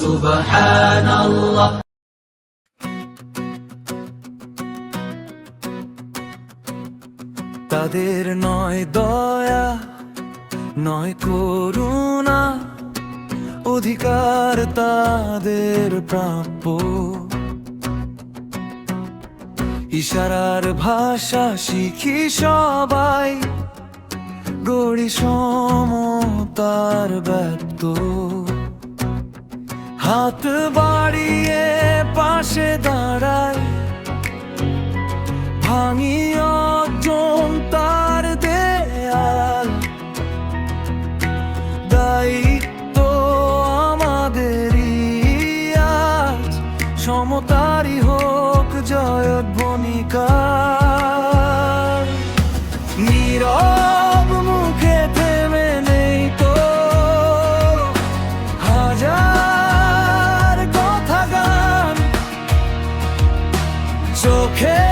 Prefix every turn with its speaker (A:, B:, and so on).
A: সুবহানাল্লাহ
B: তাদের নয় দয়া, নয় করুণা, অধিকার তাদের প্রাপ্য। ইশারার ভাষা শিখি সবাই, গড়ি সমতার ব্যক্ত হাত বাড়িয়ে পাশে দাঁড়ায়। ভাঙি অজন তার দেয়াল। দায়িত্ব আমাদেরই আজ। সমতারই হোক জয়ের ভূমিকা it's okay